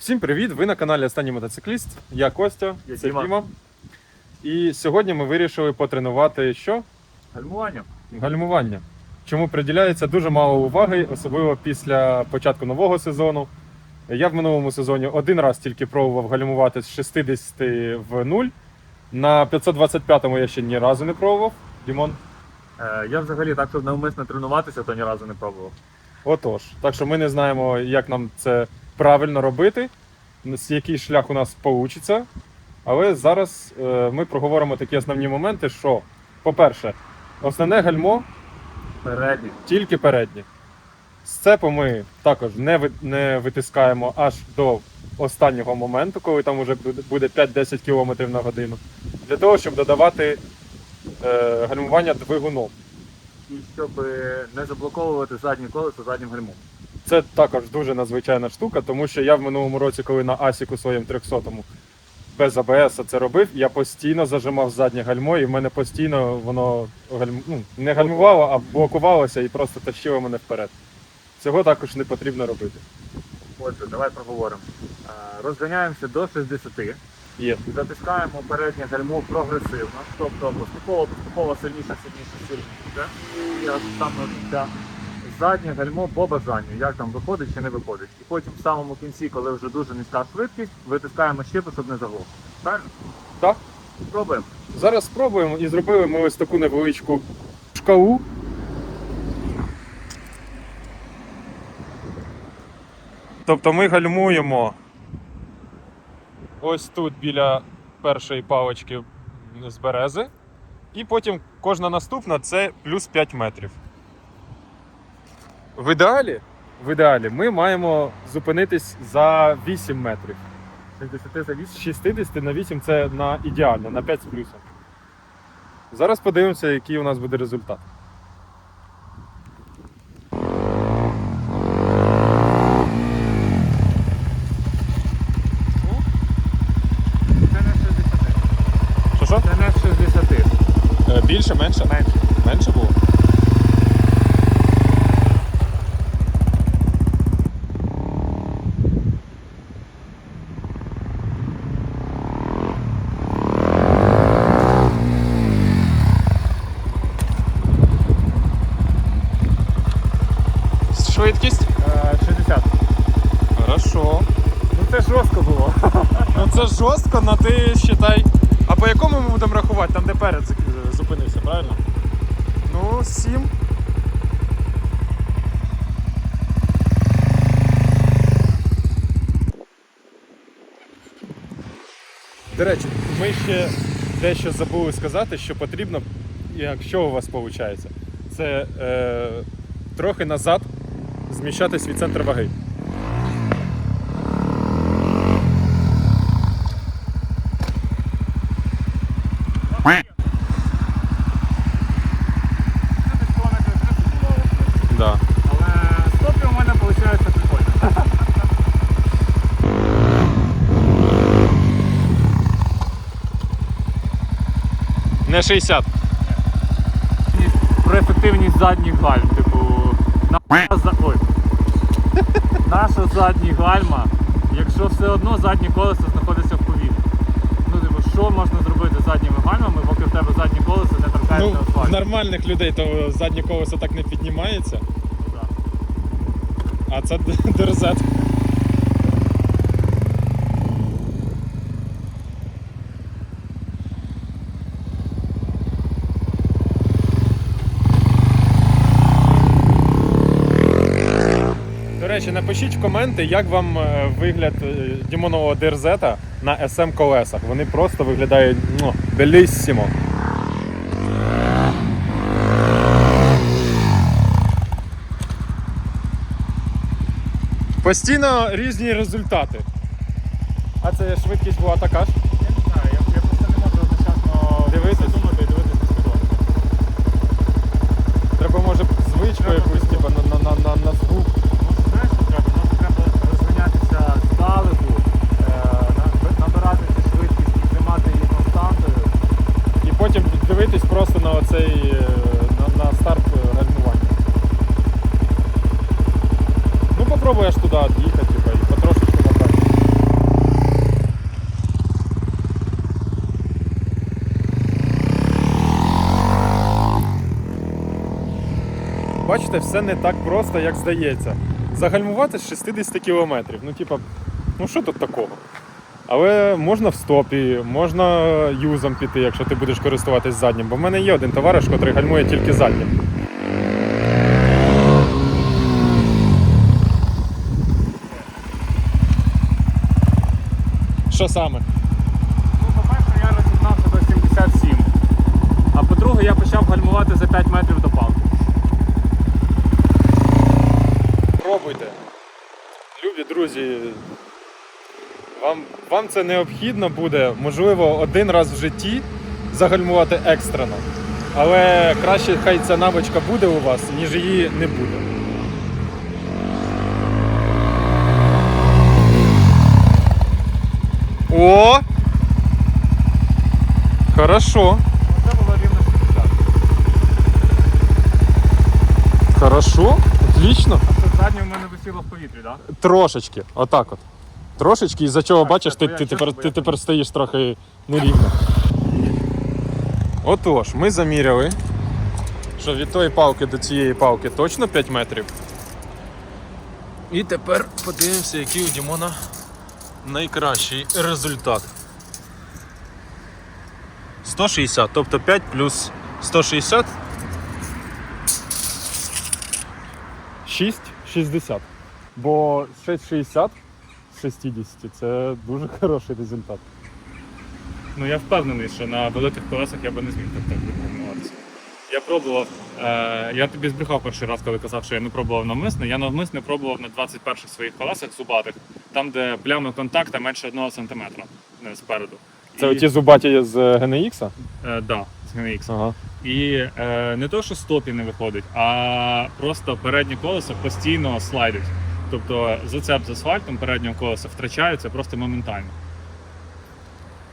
Всім привіт! Ви на каналі Останній мотоцикліст. Я Костя, Я це Діма. Діма. І сьогодні ми вирішили потренувати що? Гальмування. Гальмування. Чому приділяється дуже мало уваги, особливо після початку нового сезону. Я в минулому сезоні один раз тільки пробував гальмувати з 60 в 0. На 525-му я ще ні разу не пробував. Дімон. Е, я взагалі так, щоб навмисно тренуватися, то ні разу не пробував. Отож, так що ми не знаємо, як нам це правильно робити, який шлях у нас вийде. Але зараз е, ми проговоримо такі основні моменти, що, по-перше, основне гальмо Передній. тільки переднє. Сцепу ми також не, ви- не витискаємо аж до останнього моменту, коли там вже буде- буде 5-10 км на годину, для того, щоб додавати е, гальмування двигуном. І щоб е, не заблоковувати заднє колесо заднім гальмом. Це також дуже надзвичайна штука, тому що я в минулому році, коли на Асіку своєму 300-му без АБС це робив, я постійно зажимав заднє гальмо, і в мене постійно воно гальм... ну, не гальмувало, а блокувалося і просто тащило мене вперед. Цього також не потрібно робити. Отже, давай проговоримо. Е, розганяємося до 60, Є. затискаємо переднє гальмо прогресивно, тобто поступово, поступово сильніше, сильніше, сильніше. І аж до кінця. Заднє гальмо по бажанню, як там виходить чи не виходить. І потім в самому кінці, коли вже дуже низька швидкість, витискаємо щепу, щоб не заглохло. Правильно? Так. Пробуємо. Зараз спробуємо і зробили ми ось таку невеличку шкалу. Тобто ми гальмуємо ось тут біля першої палички з берези, і потім кожна наступна це плюс 5 метрів. В ідеалі, в ідеалі ми маємо зупинитись за 8 метрів. 60 за 8. 60 на 8 це на ідеально, на 5 з плюсом. Зараз подивимося, який у нас буде результат. Це не 60. Що що? Це не 60. Більше, менше? Менше. Менше було. Швидкість? Е, 60. Хорошо. Ну це жорстко було. Ну це жорстко, але ти считай. А по якому ми будемо рахувати? Там де перед зак- зупинився, правильно? Ну, 7. До речі, ми ще дещо забули сказати, що потрібно, якщо у вас виходить, це е, трохи назад зміщатись від центру ваги. Да. Але стопі у мене виходить прикольно. Не 60. Про ефективність задніх гальм. Типу, на... за- Ой. наша задні гальма, якщо все одно заднє колесо знаходиться в повітрі. Ну, типу, що можна зробити з задніми гальмами, поки в тебе заднє колесо не торкається Ну, в асфальту? нормальних людей то заднє колесо так не піднімається, Ну, да. а це дерзет. Речі, напишіть в коменти, як вам е, вигляд е, Дімонового дерзета на SM колесах. Вони просто виглядають ну, беліссімо. Постійно різні результати. А це швидкість була така ж. Я не знаю, я, я просто не можу одночасно Дивитись. думати і дивитися. Треба може звичку якусь, типу, на, на, на, на, дивитись просто на оцей е, на, на старт е, гальмування. Ну попробуєш туди їхати і потрошечку набрати. Бачите, все не так просто, як здається. Загальмувати з 60 кілометрів. Ну типа, ну що тут такого? Але можна в стопі, можна юзом піти, якщо ти будеш користуватись заднім. Бо в мене є один товариш, який гальмує тільки заднім. Що саме? Ну, по-перше, я розігнався до 77. А по-друге, я почав гальмувати за 5 метрів до палки. Пробуйте. Любі друзі, вам, вам це необхідно буде, можливо, один раз в житті загальмувати екстрено. Але краще хай ця навичка буде у вас, ніж її не буде. О! Хорошо, Це було рівно 60. хорошо, отлично. А це заднє в мене висіло в повітрі, так? Да? Трошечки, отак от. Трошечки, із-за чого Так, бачиш, ти, ти, тепер, ти тепер стоїш трохи нерівно. Отож, ми заміряли, що від тої палки до цієї палки точно 5 метрів. І тепер подивимося, який у Дімона найкращий результат. 160, тобто 5 плюс 160. 6,60. Бо 6,60 з 60 це дуже хороший результат. Ну я впевнений, що на великих колесах я би не зміг так так. Я пробував, е, я тобі збрехав перший раз, коли казав, що я не пробував навмисно. Я навмисно пробував на 21 х своїх колесах зубатих, там, де плями контакта менше 1 см спереду. Це І- оті зубаті з GNX? Е, да, з GNX. Ага. І е, не то, що стопі не виходить, а просто переднє колесо постійно слайдить. Тобто зацеп з асфальтом переднього колеса втрачається просто моментально.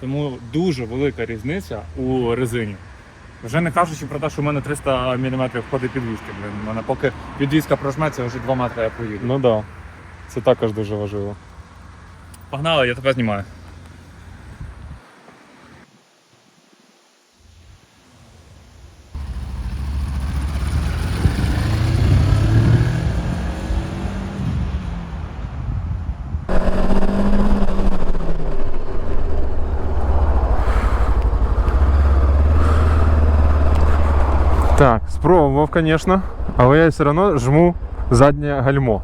Тому дуже велика різниця у резині. Вже не кажучи про те, що в мене 300 мм входить підвіски. Блин. У мене поки підвіска прожметься, вже 2 метри я поїду. Ну так. Да. Це також дуже важливо. Погнали, я тебе знімаю. Так, спробував, звісно, але я все одно жму заднє гальмо.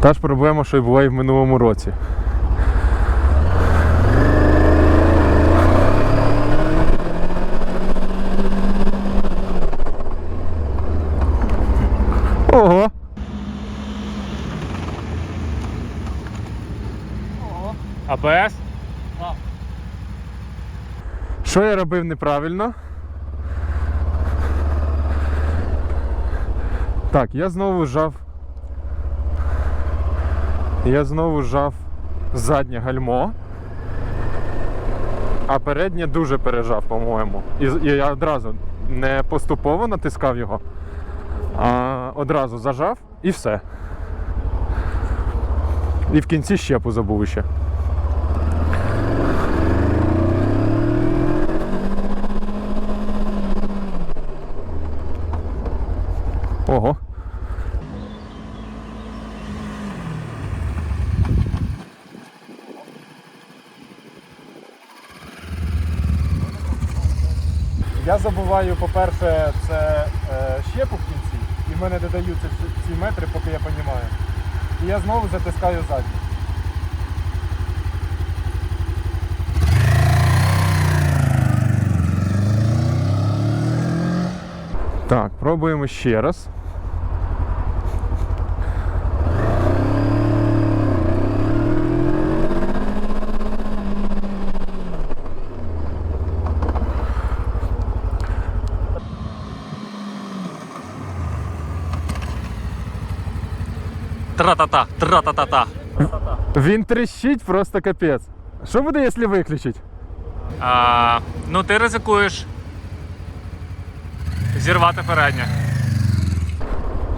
Та ж проблема, що й була і в минулому році. Ого! АБС? Що я робив неправильно? Так, я знову жав. Я знову жав заднє гальмо. А переднє дуже пережав, по-моєму. І, і я одразу не поступово натискав його, а одразу зажав і все. І в кінці щепу забув ще. Ого. Я забуваю, по-перше, це е, щепу в кінці, і в мене додаються ці- метри, поки я розумію. І я знову затискаю задню. Так, пробуємо ще раз. Тра-та-та, тра-та-та-та. Він тріщить просто капець. Що буде, якщо виключить? А, ну ти ризикуєш зірвати переднє.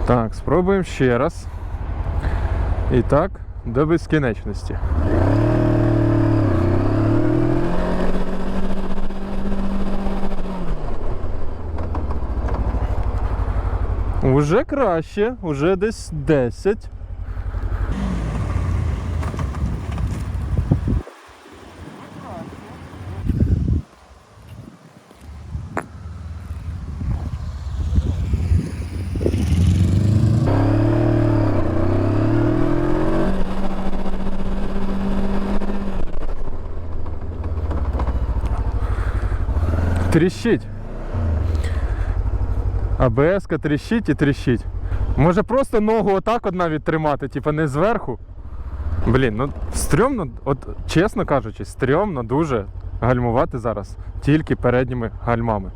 Так, спробуємо ще раз. І так, до безкінечності. Уже краще, уже десь 10. Тріщить. АБС-ка тріщить і тріщить. Може просто ногу отак от навіть тримати, типа не зверху. Блін, ну стрьомно, от чесно кажучи, стрьомно дуже гальмувати зараз тільки передніми гальмами.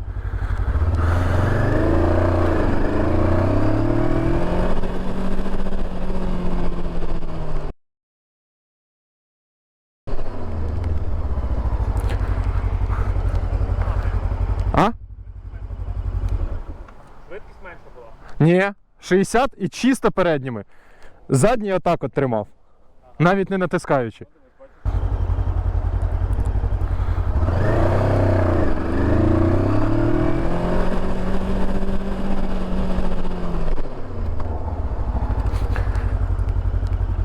А? Менша була. Ні, 60 і чисто передніми. Задній отак от тримав. Навіть не натискаючи.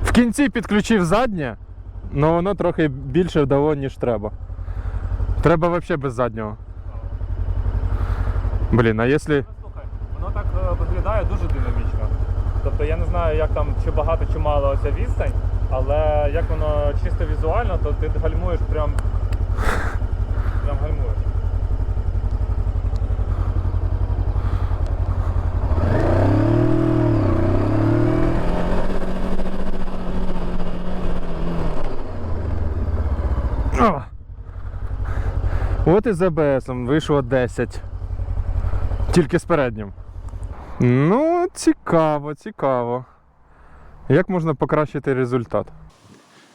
В кінці підключив заднє, але воно трохи більше вдало, ніж треба. Треба взагалі без заднього. Блін, а якщо. Воно так е, виглядає дуже динамічно. Тобто я не знаю, як там чи багато чи мало ця відстань, але як воно чисто візуально, то ти гальмуєш прям. Прям гальмуєш. От і з АБС вийшло 10. Тільки з переднім. Ну, цікаво, цікаво. Як можна покращити результат?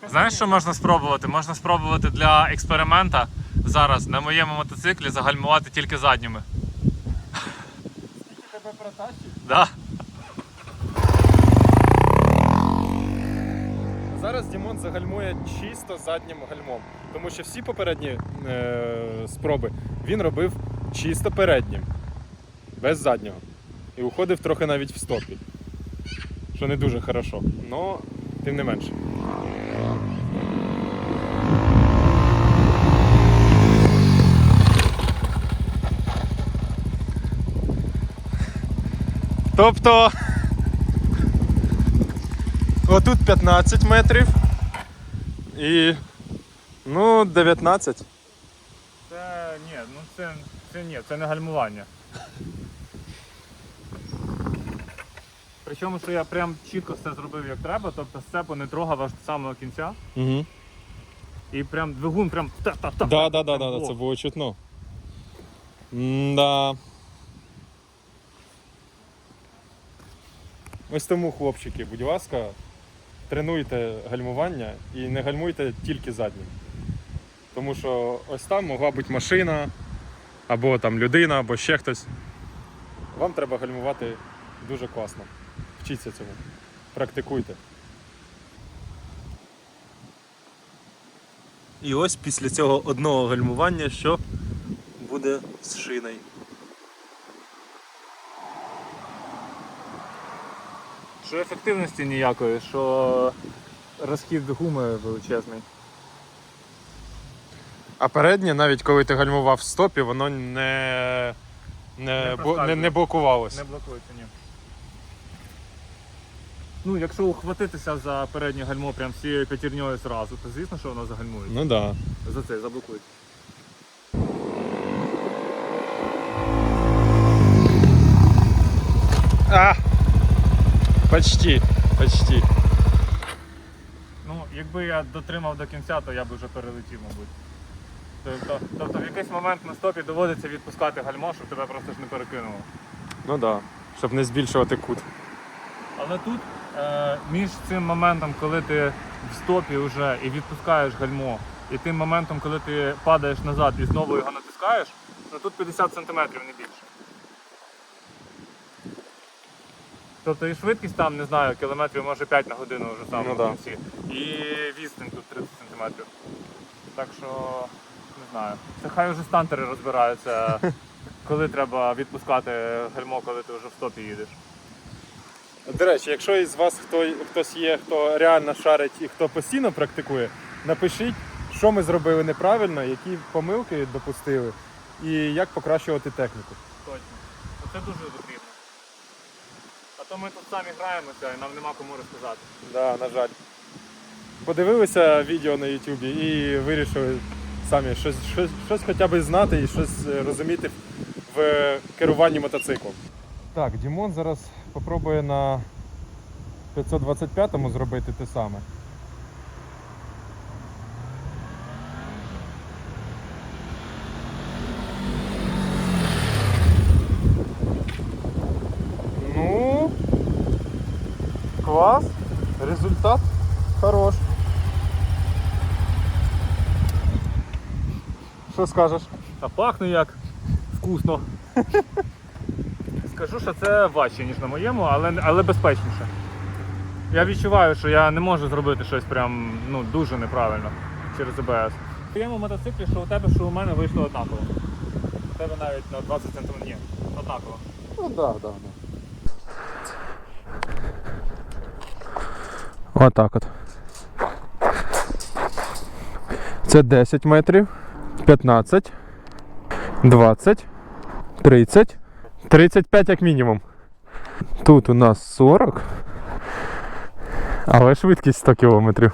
Знаєш, що можна спробувати? Можна спробувати для експеримента зараз на моєму мотоциклі загальмувати тільки задніми. Тебе протащить? Да. Зараз Дімон загальмує чисто заднім гальмом. Тому що всі попередні е, спроби він робив чисто переднім, без заднього. І уходив трохи навіть в стопі. Що не дуже хорошо. Но тим не менше. Тобто Отут 15 метрів. І. Ну, 19. Це ні, ну це, це ні, це не гальмування. Причому, що я прям чітко все зробив як треба, тобто сцепу не трогав аж до самого кінця. Угу. І прям двигун прям та-та-та. Да, да, да, прям да, це було чутно. Да. Ось тому, хлопчики, будь ласка, тренуйте гальмування і не гальмуйте тільки заднім. Тому що ось там могла бути машина, або там людина, або ще хтось. Вам треба гальмувати дуже класно. Вчіться цьому. Практикуйте. І ось після цього одного гальмування, що буде з шиною. Що ефективності ніякої, що розхід гуми величезний. А переднє, навіть коли ти гальмував в стопі, воно не, не, Не бо- не, не блокувалося. Не блокується, ні. Ну, якщо ухватитися за переднє гальмо прям всією п'ятірньою зразу, то звісно, що воно загальмує. Ну так. Да. За це заблокують. А! Почти, почти. Ну, якби я дотримав до кінця, то я б вже перелетів, мабуть. Тобто, тобто в якийсь момент на стопі доводиться відпускати гальмо, щоб тебе просто ж не перекинуло. Ну так. Да. Щоб не збільшувати кут. Але тут між цим моментом, коли ти в стопі вже і відпускаєш гальмо, і тим моментом, коли ти падаєш назад і знову його натискаєш, ну тут 50 см не більше. Тобто і швидкість там, не знаю, кілометрів може 5 на годину вже саме Ну в да. І відстань тут 30 см. Так що не знаю. Це хай вже стантери розбираються, коли треба відпускати гальмо, коли ти вже в стопі їдеш. До речі, якщо із вас хто, хтось є, хто реально шарить і хто постійно практикує, напишіть, що ми зробили неправильно, які помилки допустили і як покращувати техніку. Точно. Це дуже потрібно. А то ми тут самі граємося і нам нема кому розказати. Да, на жаль. Подивилися відео на YouTube і вирішили самі щось, щось, щось хоча б знати і щось е, розуміти в керуванні мотоциклом. Так, Дімон зараз спробує на 525-му зробити те саме. Ну, клас, результат хорош. Що скажеш? Та пахне як вкусно. Скажу, що це важче, ніж на моєму, але, але безпечніше. Я відчуваю, що я не можу зробити щось прям ну, дуже неправильно через АБС. В твоєму мотоциклі, що у тебе, що у мене вийшло однаково. У тебе навіть на 20 см. Ні, однаково. Ну да, да, да. Отак от. Це 10 метрів, 15, 20, 30, 35 як мінімум. Тут у нас 40. Але швидкість 100 кілометрів.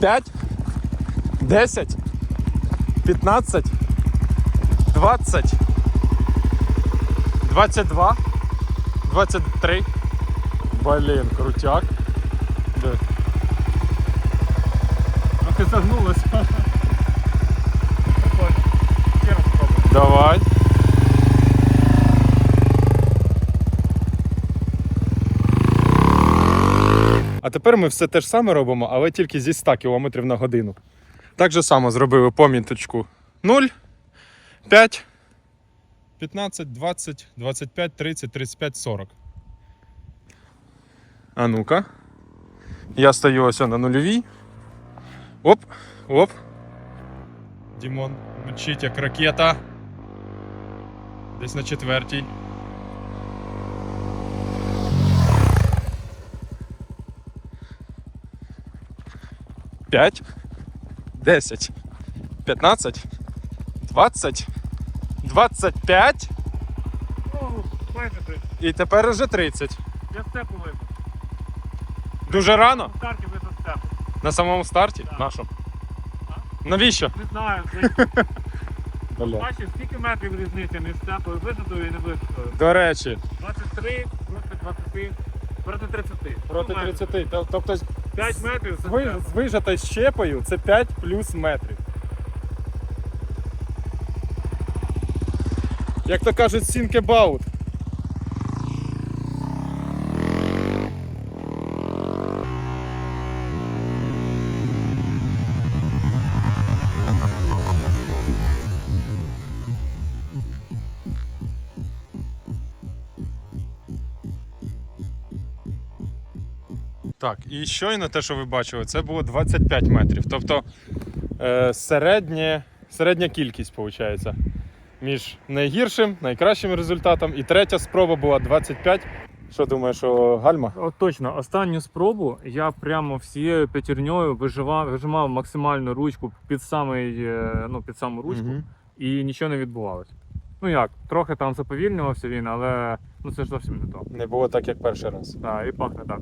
П'ять, десять, п'ятнадцять, двадцять, двадцять два, двадцять три. Блін, крутяк. Де? Трохи загнулося. Давай. А тепер ми все те ж саме робимо, але тільки зі 100 км на годину. Так же само зробили поміточку 0, 5, 15, 20, 25, 30, 35, 40. А ну-ка. Я стою ось на нульовій. Оп, оп. Дімон мчить як ракета. Десь на четвертій. П'ять, десять, п'ятнадцять, двадцять, двадцять п'ять О, майже три. і тепер уже тридцять. Я степу вийду. Дуже рано На старті вийду степу. на самому старті. Так. Нашому. Навіщо? Не знаю, Бля. бачиш, скільки метрів різниці між степою висадою і не висадою. До речі, 23 проти 20, проти 30. проти Ну, майже. 30. Тоб- Тобто 5 метрів це ви, степ. з вижатою щепою це 5 плюс метрів. Як то кажуть, think Так, і щойно те, що ви бачили, це було 25 метрів. Тобто е, середнє, середня кількість, виходить, між найгіршим, найкращим результатом. І третя спроба була 25. Що думаєш, що гальма? От точно, останню спробу я прямо всією п'ятірньою виживав, вижимав максимальну ручку під самий, е, ну, під саму ручку Мгм. і нічого не відбувалося. Ну як, трохи там заповільнювався він, але ну це ж зовсім не то. Не було так, як перший раз. Так, і пахне так.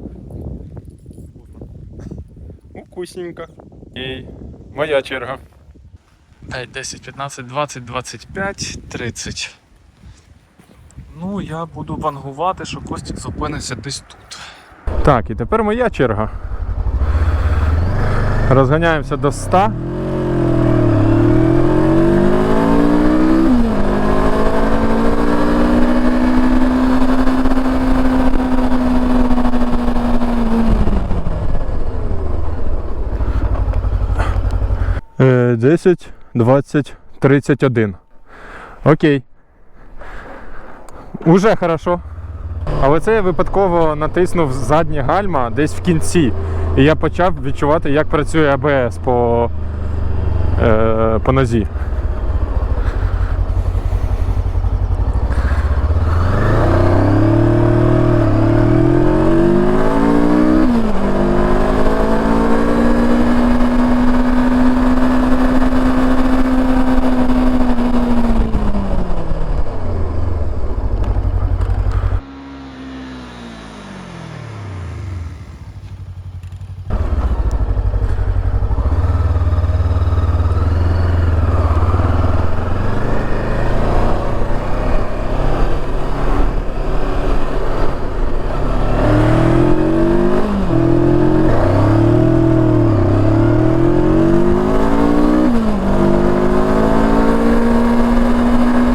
Вкусненько. І моя черга. 5, 10, 15, 20, 25, 30. Ну, я буду вангувати, що Костік зупиниться десь тут. Так, і тепер моя черга. Розганяємося до 100. Е, 10, 20, 31. Окей. Уже хорошо. Але це я випадково натиснув заднє гальма десь в кінці. І я почав відчувати, як працює АБС по, е, по нозі.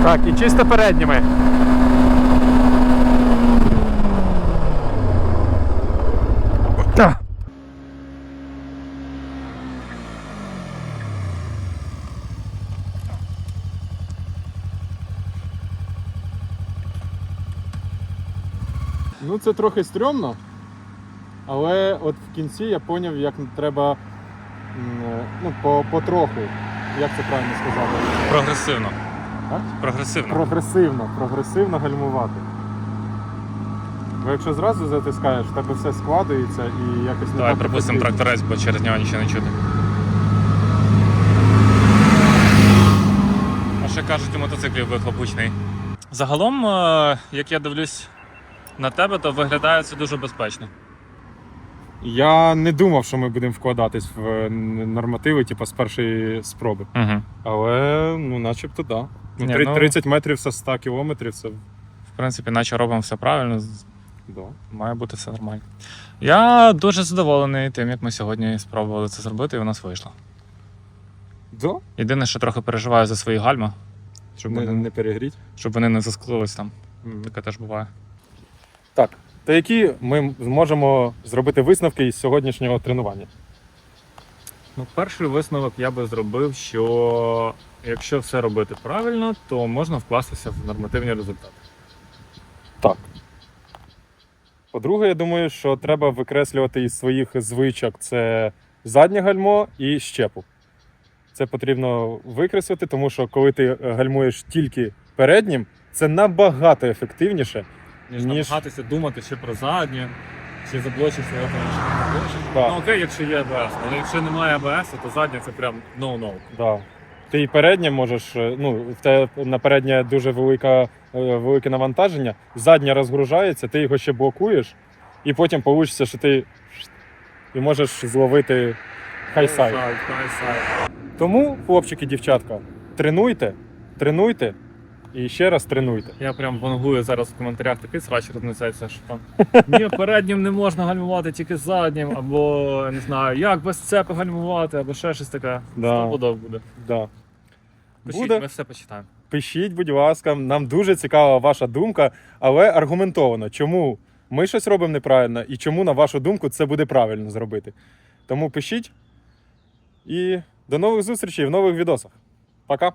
Так, і чисто передніми. Ну, це трохи стрьомно, але от в кінці я зрозумів, як треба е, ну, по, потроху, як це правильно сказати. Прогресивно. Прогресивно. Прогресивно, прогресивно гальмувати. Бо якщо зразу затискаєш, в тебе все складується і якось не Давай так пропустимо ефективно. тракторець, бо через нього нічого не чути. А ще кажуть, у мотоциклів вихлопучний. Загалом, е, як я дивлюсь на тебе, то виглядає це дуже безпечно. Я не думав, що ми будемо вкладатись в е, нормативи, типу, з першої спроби. Угу. Але ну, начебто, так. Да. Ну, Ні, три- ну- 30 метрів со 100 кілометрів це В принципі, наче робимо все правильно, да. має бути все нормально. Я дуже задоволений тим, як ми сьогодні спробували це зробити, і у нас вийшло. Да? Єдине, що трохи переживаю за свої гальма, щоб, Не, вони, не перегріть. щоб вони не засклились там. Таке теж буває. Так. То які ми зможемо зробити висновки із сьогоднішнього тренування? Ну, перший висновок я би зробив, що якщо все робити правильно, то можна вкластися в нормативні результати. Так. По-друге, я думаю, що треба викреслювати із своїх звичок це заднє гальмо і щепу. Це потрібно викреслити, тому що коли ти гальмуєш тільки переднім, це набагато ефективніше. Ніж, Ніж- намагатися думати ще про заднє, чи не заблочиш. Так. Ну окей, якщо є АБС, але якщо немає АБС, то заднє це прям no-no. Да. Ти і переднє можеш, е, ну, в тебе на переднє дуже велика, е, велике навантаження, заднє розгружається, ти його ще блокуєш, і потім вийде, що ти і можеш зловити хайсайд. Хай-сайд. Тому, хлопчики, дівчатка, тренуйте, тренуйте і ще раз тренуйте. Я прям вангую зараз в коментарях такий срач рознесеться, що там ні, переднім не можна гальмувати, тільки заднім, або не знаю, як без цепи гальмувати, або ще щось таке. Да. Стопудов буде. Да. Пишіть, Буде. ми все почитаємо. Пишіть, будь ласка, нам дуже цікава ваша думка, але аргументовано, чому ми щось робимо неправильно і чому, на вашу думку, це буде правильно зробити. Тому пишіть і до нових зустрічей в нових відосах. Пока!